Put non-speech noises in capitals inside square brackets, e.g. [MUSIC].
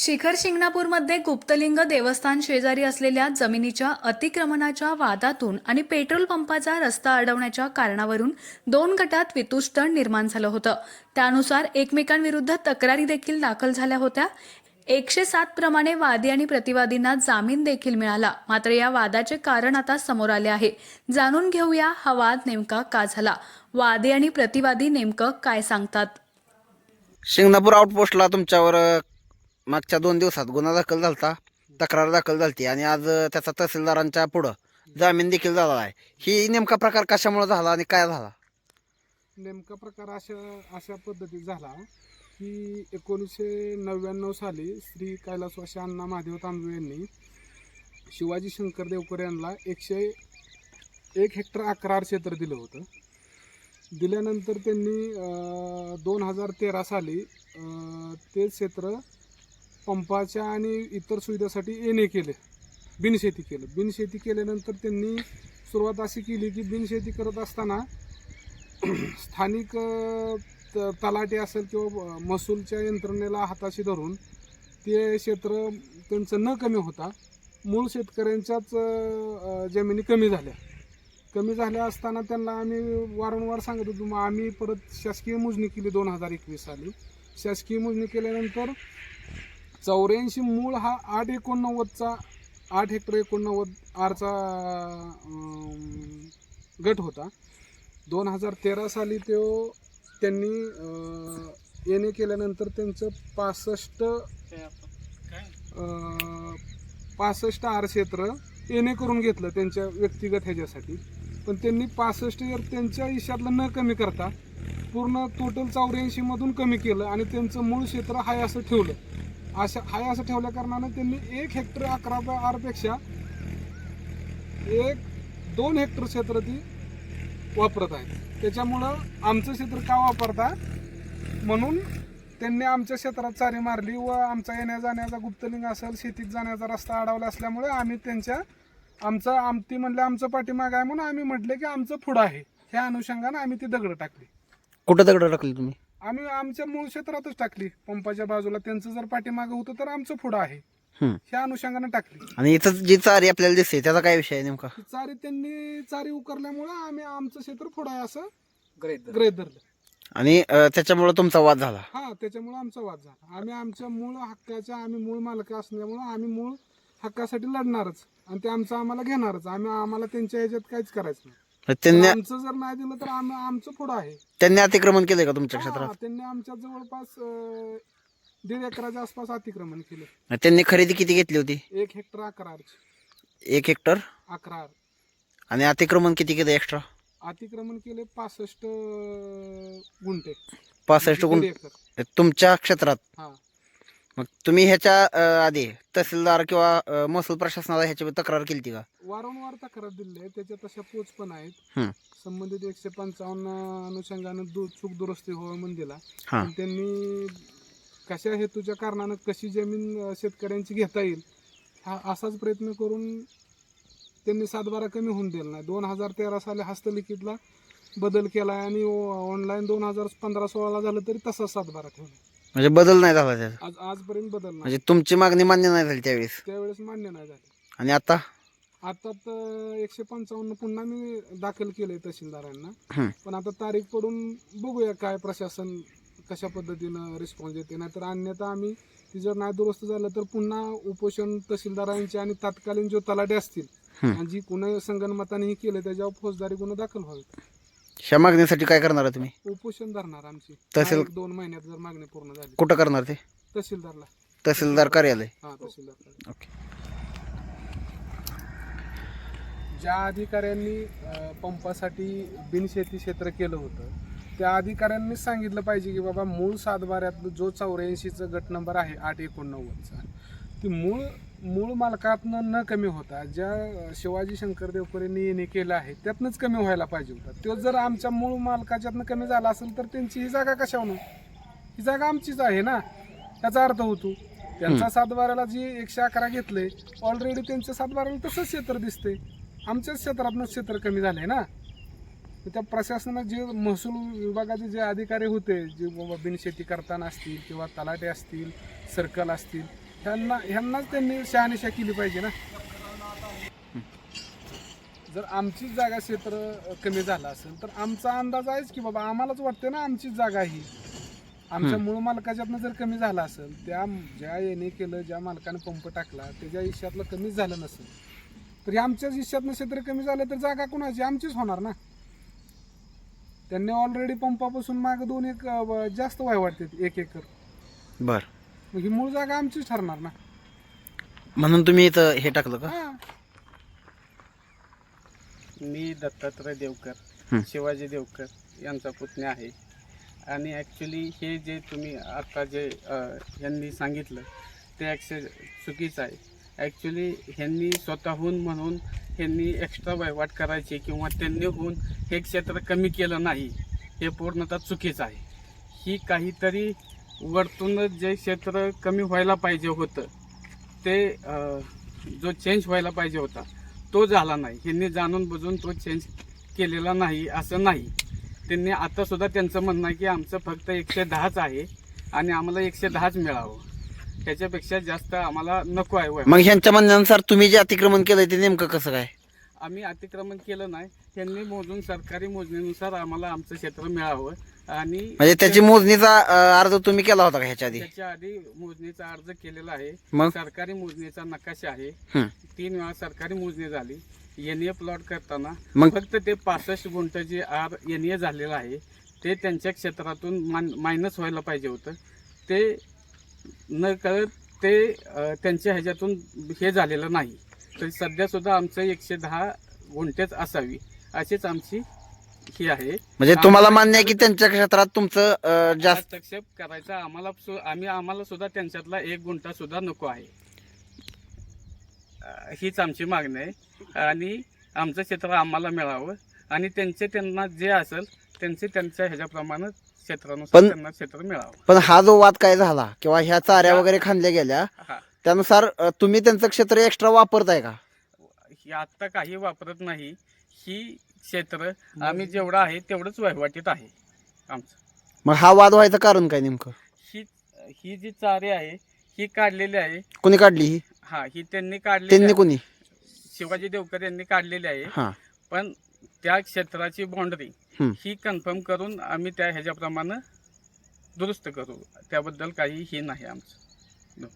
शिखर शिंगणापूरमध्ये गुप्तलिंग देवस्थान शेजारी असलेल्या जमिनीच्या अतिक्रमणाच्या वादातून आणि पेट्रोल पंपाचा रस्ता अडवण्याच्या कारणावरून दोन गटात वितुष्टण निर्माण झालं होतं. त्यानुसार एकमेकांविरुद्ध तक्रारी देखील दाखल झाल्या होत्या. एकशे सात प्रमाणे वादी आणि प्रतिवादींना जामीन देखील मिळाला. मात्र या वादाचे कारण आता समोर आले आहे. जाणून घेऊया हा वाद नेमका का झाला? वादी आणि प्रतिवादी नेमकं काय सांगतात? शिंगणापूर आउटपोस्टला तुमच्यावर मागच्या दोन दिवसात गुन्हा दाखल झाला तक्रार दाखल झाली आणि आज त्याचा तहसीलदारांच्या पुढं जामीन देखील झाला आहे. ही नेमका प्रकार कशामुळे झाला आणि काय झाला? नेमका प्रकार अशा अशा पद्धतीत झाला की एकोणीसशे नव्याण्णव साली श्री कैलासवासी अण्णा महादेव तांबे यांनी शिवाजी शंकर देवकर यांना एकशे एक हेक्टर अकरा क्षेत्र दिलं होतं. दिल्यानंतर त्यांनी दोन हजार तेरा साली ते क्षेत्र पंपाच्या आणि इतर सुविधासाठी येणे केले. बिनशेती केलं. बिनशेती केल्यानंतर त्यांनी सुरुवात अशी केली की बिनशेती करत असताना [CLEARS THROAT] स्थानिक अ, त- असेल किंवा महसूलच्या यंत्रणेला हाताशी धरून ते क्षेत्र त्यांचं न कमी होता मूळ शेतकऱ्यांच्याच जमिनी कमी झाल्या. कमी झाल्या असताना त्यांना आम्ही वारंवार सांगत होतो मग आम्ही परत शासकीय मोजणी केली दोन हजार एकवीस साली. शासकीय मोजणी केल्यानंतर चौऱ्याऐंशी मूळ हा आठ एकोणनव्वदचा आठ हेक्टर एकोणनव्वद आरचा गट होता. दोन हजार तेरा साली तो त्यांनी एन येणे केल्यानंतर त्यांचं पासष्ट पासष्ट आर क्षेत्र येणे करून घेतलं त्यांच्या व्यक्तिगत ह्याच्यासाठी. पण त्यांनी पासष्ट जर त्यांच्या हिशातलं न कमी करता पूर्ण टोटल चौऱ्याऐंशीमधून कमी केलं आणि त्यांचं मूळ क्षेत्र हाय असं ठेवलं अशा हाय असं ठेवल्या कारणानं त्यांनी एक हेक्टर अकरा आरपेक्षा एक दोन हेक्टर क्षेत्र ती वापरत आहेत. त्याच्यामुळं आमचं क्षेत्र का वापरता म्हणून त्यांनी आमच्या क्षेत्रात चारी मारली व आमचा येण्या जाण्याचा गुप्तलिंग असेल शेतीत जाण्याचा रस्ता अडवला असल्यामुळे आम्ही त्यांच्या आमचं आमती म्हणले आमचं पाठीमाग आहे म्हणून आम्ही म्हटले की आमचं पुढं आहे. ह्या अनुषंगानं आम्ही ती दगड टाकली. कुठं दगड टाकली तुम्ही? आम्ही आमच्या मूळ क्षेत्रातच टाकली. पंपाच्या बाजूला त्यांचं जर पाठीमागं होतं तर आमचं पुढं आहे. हम्म. ह्या अनुषंगानं टाकली. आणि इथं जी चारी आपल्याला दिसते त्याचा काय विषय आहे नेमका? ती चारी त्यांनी चारी उकरल्यामुळं आम्ही आमचं क्षेत्र पुढं आहे असं ग्रहित धरलं. आणि त्याच्यामुळं तुमचा वाद झाला? हा त्याच्यामुळे आमचा वाद झाला. आम्ही आमच्या मूळ हक्काच्या आम्ही मूळ मालक असल्यामुळं आम्ही मूळ हक्कासाठी लढणारच. आणि ते आमचं आम्हाला घेणारच. आम्ही आम्हाला त्यांच्या ह्याच्यात काहीच करायचं नाही. त्यांनी आमचं जर नाही दिलं तर आमचं पुढं आहे. त्यांनी अतिक्रमण केलंय का तुमच्या हा, क्षेत्रात? त्यांनी आमच्या जवळपास अं, दीड एकराच्या आसपास अतिक्रमण केलं. त्यांनी खरेदी किती घेतली होती? एक हेक्टर अकरा एक हेक्टर? अकरा. आणि अतिक्रमण किती केलं एक्स्ट्रा अतिक्रमण केले पासष्ट अं, गुंठे. पासष्ट दीड गुण एकर. तुमच्या क्षेत्रात? हा. मग तुम्ही ह्याच्या अ, आधी तहसीलदार किंवा अ, महसूल प्रशासनाला ह्याची तक्रार केली का? वारंवार तक्रार दिली आहे. त्याच्या तशा पोच पण आहेत. हम्म. संबंधित एकशे पंचावन्न अनुषंगानं दु चूक दुरुस्ती व्हावं म्हणून दिला. हा. पण त्यांनी कशा हेतूच्या कारणानं कशी जमीन अं, शेतकऱ्यांची घेता येईल हा असाच प्रयत्न करून त्यांनी सातबारा कमी होऊन दिला नाही. दोन हजार तेरा साली हस्तलिखितला बदल केला आणि ऑनलाईन दोन हजार पंधरा सोळाला झालं तरी तसाच सातबारा ठेवला. म्हणजे बदल नाही झाला त्याचा. आज आजपर्यंत बदल नाही. म्हणजे तुमची मागणी मान्य नाही झाली त्यावेळेस. त्यावेळेस मान्य नाही झाली. आणि आता? आता तर एकशे पंचावन्न पुन्हा मी दाखल केलंय तहसीलदारांना. पण आता तारीख पडून बघूया काय प्रशासन कशा पद्धतीनं रिस्पॉन्स देते. नाहीतर अन्यथा आम्ही ती जर नाही दुरुस्त झालं तर पुन्हा उपोषण तहसीलदारांचे आणि तत्कालीन जो तलाटे असतील. आणि जी कुणा संगणमताने हे केलं त्याच्यावर फौजदारी गुन्हा दाखल व्हावे. ह्या मागणीसाठी काय करणार आहे तुम्ही? उपोषण धरणार आमची. तहसील- एक दोन महिन्यात जर मागणी पूर्ण झाली. कुठं करणार ते? तहसीलदारला. तहसीलदार कार्यालय. हा तहसीलदार ओके. ज्या अधिकाऱ्यांनी अ, पंपासाठी बिनशेती क्षेत्र केलं होतं त्या अधिकाऱ्यांनी सांगितलं पाहिजे की बाबा मूळ सातबाऱ्यात जो चौऱ्याऐंशीचा गट नंबर आहे आठ एकोणनव्वदचा ती मूळ मूळ मालकातनं न कमी होता ज्या शिवाजी शंकर देवकरेंनी येणे केलं आहे त्यातनंच कमी व्हायला पाहिजे होता. तो जर आमच्या मूळ मालकाच्यातनं कमी झाला असेल तर त्यांची ही जागा कशावरून? ही जागा आमचीच आहे ना? त्याचा अर्थ होतो त्यांचा सातबाऱ्याला जी एकशे अकरा घेतलंय ऑलरेडी त्यांच्या सातबाऱ्याला तसंच क्षेत्र दिसतंय. आमच्याच क्षेत्रातनं क्षेत्र कमी झालंय ना? त्या प्रशासनात जे महसूल विभागाचे जे अधिकारी होते जे बाबा बिनशेती करताना असतील किंवा तलाटे असतील सर्कल असतील ह्यांना ह्यांनाच त्यांनी शहानिशा केली पाहिजे ना. जर आमचीच जागा क्षेत्र कमी झालं असेल तर आमचा अंदाज आहेच की बाबा आम्हालाच वाटते ना आमचीच जागा ही. आमच्या मूळ मालकाच्यातनं जर कमी झाला असेल त्या ज्या येणे केलं ज्या मालकाने पंप टाकला त्याच्या हिश्यातलं कमीच झालं नसेल तर हे आमच्याच हिश्यातनं क्षेत्र कमी झालं तर जागा कुणाची? आमचीच होणार ना. त्यांनी ऑलरेडी पंपापासून मागे दोन एक जास्त वाय वाटते एक एकर. बर. मग ही मूळ जागा आमचीच ठरणार ना. म्हणून तुम्ही इथं हे टाकलं का? हा. मी दत्तात्रय. देवकर शिवाजी देवकर यांचा पुतण्या आहे. आणि ॲक्च्युली हे जे तुम्ही आता जे अ, ह्यांनी सांगितलं ते ॲक्च्युअल चुकीचं आहे. ॲक्च्युली ह्यांनी स्वतःहून म्हणून ह्यांनी एक्स्ट्रा वहिवाट करायचे किंवा त्यांनी होऊन हे क्षेत्र कमी केलं नाही हे पूर्णतः चुकीचं आहे. ही काहीतरी वरतूनच जे क्षेत्र कमी व्हायला पाहिजे होतं ते जो चेंज व्हायला पाहिजे होता तो झाला नाही. ह्यांनी जाणून बुजून तो चेंज केलेला नाही असं नाही. त्यांनी आता सुद्धा त्यांचं म्हणणं आहे की आमचं फक्त एकशे दहाच आहे आणि आम्हाला एकशे दहाच मिळावं. त्याच्यापेक्षा जास्त आम्हाला नको आहे वय. मग ह्यांच्या म्हणण्यानुसार तुम्ही जे अतिक्रमण केलंय ते नेमकं कसं काय? आम्ही अतिक्रमण केलं नाही. त्यांनी मोजून सरकारी मोजणीनुसार आम्हाला आमचं क्षेत्र मिळावं. आणि म्हणजे त्याची मोजणीचा अं, अर्ज तुम्ही केला होता का ह्याच्या आधी त्याच्या आधी मोजणीचा अर्ज केलेला आहे. मग? सरकारी मोजणीचा नकाशा आहे. हं. तीन वेळा सरकारी मोजणी झाली. एन ए प्लॉट करताना मग? फक्त ते पासष्ट गुंठ जे आर एन ए झालेलं आहे ते त्यांच्या क्षेत्रातून मायनस व्हायला पाहिजे होतं. ते न कळत ते अं, त्यांच्या ह्याच्यातून हे झालेलं नाही. तर सध्या सुद्धा आमचं एकशे दहा गुंठेच असावी अशीच आमची ही आहे. म्हणजे तुम्हाला मान्य आहे की त्यांच्या क्षेत्रात तुमचं अं, जास्त हस्तक्षेप करायचा आम्हाला सु- आम्ही आम्हाला सुद्धा त्यांच्यातला एक गुंठा सुद्धा नको आहे. अं, हीच आमची मागणी आहे. आणि आमचं क्षेत्र आम्हाला मिळावं. आणि त्यांचे त्यांना जे असेल त्यांचे त्यांच्या ह्याच्याप्रमाणे क्षेत्रानुसार पण- त्यांना क्षेत्र मिळावं. पण हा जो वाद काय झाला किंवा ह्या चाऱ्या वगैरे खांदल्या गेल्या हा. त्यानुसार अं, तुम्ही त्यांचं क्षेत्र एक्स्ट्रा वापरताय का? ही आत्ता काही वापरत नाही. ही क्षेत्र आम्ही जेवढं आहे तेवढंच वहिवाटीत आहे आमचं. मग हा वाद व्हायचं कारण काय नेमकं? ही ही जी चारे आहे ही काढलेली आहे. कुणी काढली ही? हा ही त्यांनी काढलेली त्यांनी आहे. कुणी? शिवाजी देवकर यांनी काढलेली आहे. हा. पण त्या क्षेत्राची बाउंड्री. ही कन्फर्म करून आम्ही त्या ह्याच्याप्रमाणे दुरुस्त करू. त्याबद्दल काही हे नाही आमचं.